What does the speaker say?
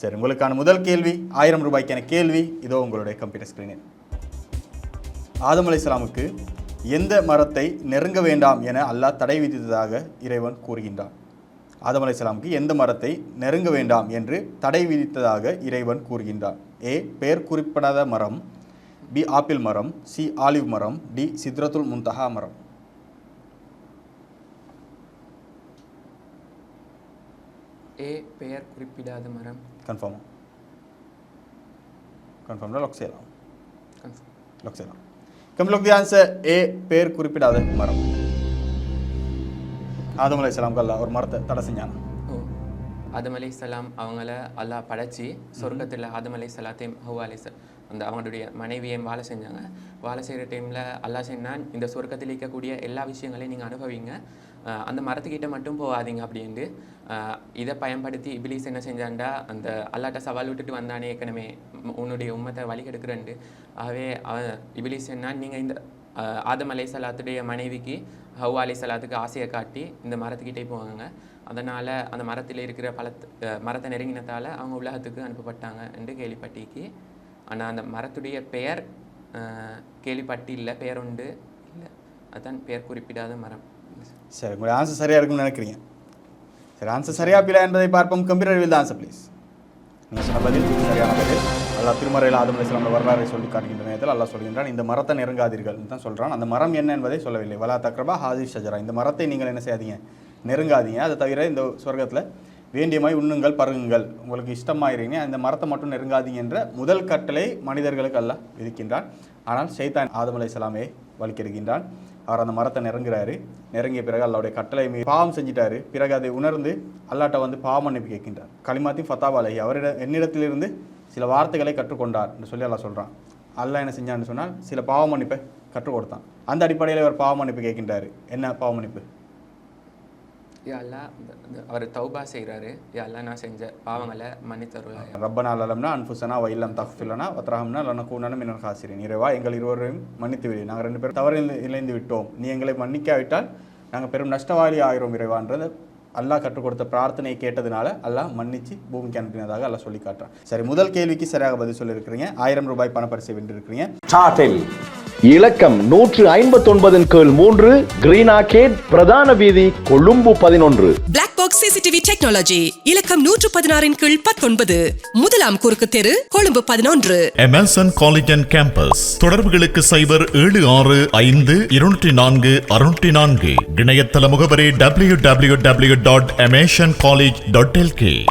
சரி உங்களுக்கான முதல் கேள்வி ஆயிரம் ரூபாய்க்கான கேள்வி இதோ உங்களுடைய கம்ப்யூட்டர் ஸ்க்ரீனில் ஆதம் அலைஹிஸ்ஸலாமுக்கு எந்த மரத்தை நெருங்க வேண்டாம் என அல்லாஹ் தடை விதித்ததாக இறைவன் கூறுகின்றான். ஆதம் அலைஹிஸ்ஸலாமுக்கு எந்த மரத்தை நெருங்க வேண்டாம் என்று தடை விதித்ததாக இறைவன் கூறுகின்றான். ஏ பெயர் குறிப்பிடாத மரம் பி ஆப்பிள் மரம் சி ஆலிவ் மரம் டி சித்ரத்துல் முன்தஹா மரம். ஏ பெயர் குறிப்பிடாத மரம். கன்ஃபார்மா கன்ஃபார்ம்னா லாக் செய்யலாம் கன்ஃபார்ம் லாக் செய்யலாம் கம்ப்ளீட் தி ஆன்சர் ஏ பேர் குறிப்பிடாத மரம். ஆதம் அலைஹிஸ்ஸலாமுக்கு அல்லாஹ் ஒரு மரத்தை தடை செஞ்சான்? ஆதம் அலை இஸ்லாம் அவங்கள அல்லாஹ் படைச்சி சொர்க்கத்தில் ஆதம் அலை சலாத்தையும் ஹவ்வா அலை அந்த அவங்களுடைய மனைவியையும் வாழை செஞ்சாங்க. வாழை செய்கிற டைமில் அல்லாஹ் சென்னான் இந்த சொர்க்கத்தில் இருக்கக்கூடிய எல்லா விஷயங்களையும் நீங்கள் அனுபவிங்க. அந்த மரத்துக்கிட்ட மட்டும் போகாதீங்க அப்படின்ட்டு. இதை பயன்படுத்தி இபிலிஸ் என்ன செஞ்சான்டா அந்த அல்லாட்ட சவால் விட்டுட்டு வந்தானே ஏற்கனவே உன்னுடைய உம்மத்தை வழி கெடுக்கிறேன்ட்டு ஆகவே அவன் இபிலிஸ் என்ன நீங்கள் இந்த ஆதம் அலை சலாத்துடைய மனைவிக்கு ஹவ்வா அலை சலாத்துக்கு ஆசையை காட்டி இந்த மரத்துக்கிட்டே போவாங்க அதனால் அந்த மரத்தில் இருக்கிற பழத்து மரத்தை நெருங்கினதால் அவங்க உலகத்துக்கு அனுப்பப்பட்டாங்க என்று கேள்விப்பட்டிக்கு ஆனால் அந்த மரத்துடைய பெயர் கேள்விப்பட்டி இல்லை பெயர் உண்டு இல்லை. அதுதான் பெயர் குறிப்பிடாத மரம். சரி உங்களுடைய ஆன்சர் சரியாக இருக்கும்னு நினைக்கிறீங்க. சரி ஆன்சர் சரியா பிள்ளை என்பதை பார்ப்போம். கம்ப்யூட்டர் வில் ஆன்சர் ப்ளீஸ் நீங்கள் சொன்ன பதில் சரியான பதில் அல்லா திருமறையில் ஆதம் அலைஹிஸ்ஸலாம் வரலாறை சொல்லி காட்டுகின்ற நேரத்தில் அல்லா சொல்கின்றான் இந்த மரத்தை நெருங்காதீர்கள் தான் சொல்கிறான் அந்த மரம் என்ன என்பதை சொல்லவில்லை. வலா தக்ரபா ஹாதி ஷஜரா. இந்த மரத்தை நீங்கள் என்ன செய்யாதீங்க? நெருங்காதீங்க. அதை தவிர இந்த சொர்க்கத்தில் வேண்டியமாய் உண்ணுங்கள் பருகுங்கள். உங்களுக்கு இஷ்டமாயிருங்க அந்த மரத்தை மட்டும் நெருங்காதீங்க என்ற முதல் கட்டளை மனிதர்களுக்கு அல்ல விதிக்கின்றான். ஆனால் ஷைத்தான் ஆதம் அலை இஸ்லாமே வலிக்கிருக்கின்றான் அவர் அந்த மரத்தை நெருங்குறாரு. நெருங்கிய பிறகு அல்லாவுடைய கட்டளை பாவம் செஞ்சிட்டாரு. பிறகு அதை உணர்ந்து அல்லாட்ட வந்து பாவம் மன்னிப்பு கேட்கின்றார். களிமாத்தி ஃபத்தாப் அலஹி என்னிடத்திலிருந்து சில வார்த்தைகளை கற்றுக்கொண்டார் என்று சொல்லி அல்லா சொல்கிறான் அல்லாஹ் என்ன செஞ்சான்னு சொன்னால் சில பாவ மன்னிப்பை கற்றுக் கொடுத்தான். அந்த அடிப்படையில் அவர் பாவ மன்னிப்பு கேட்கின்றாரு. என்ன பாவ மன்னிப்பு? யாழ்லா அவர் தௌபா செய்கிறாரு யாழ்லா நான் செஞ்ச பாவங்களை மன்னித்தருளாயா ரப்பனா லலம்னா அன்ஃபுசனா வைல்லம் தஃபிலனா வத்ரஹம்னா லனக்கூனன மினல் ஹாசிரின் இறைவா எங்கள் இருவரையும் மன்னித்து விடு. நாங்கள் ரெண்டு பேரும் தவறு இழந்து- இழைந்து விட்டோம். நீ எங்களை மன்னிக்காவிட்டால் நாங்கள் பெரும் நஷ்டவாளி ஆகிறோம் இறைவான்றது. அல்லாஹ் கற்றுக் கொடுத்த பிரார்த்தனையை கேட்டதுனால அல்லாஹ் மன்னிச்சு பூமிக்கு அனுப்பினதாக அல்லாஹ் சொல்லி காட்டுறான் சரி முதல் கேள்விக்கு சரியாக பதில் சொல்லியிருக்கிறீங்க. ஆயிரம் ரூபாய் பணப்பரிசை வென்றிருக்கிறீங்க. சாட்டில் இலக்கம் நூற்று ஐம்பத்தொன்பதின் கீழ் மூன்று கிரீன் ஆர்கேட் பிரதான வீதி கொழும்பு பதினொன்று. பிளாக் பாக்ஸ் சிசிடிவி டெக்னாலஜி இலக்கம் நூற்று பதினாறின் கீழ் பத்தொன்பது. முதலாம் குறுக்கு தெரு கொழும்பு பதினொன்று. எமர்சன் காலேஜ் அண்ட் கேம்பஸ் தொடர்புகளுக்கு சைபர் ஏழு ஆறு ஐந்து இருநூற்றி நான்கு அறுநூற்றி நான்கு. இணையதள முகவரி W W W dot college dot LK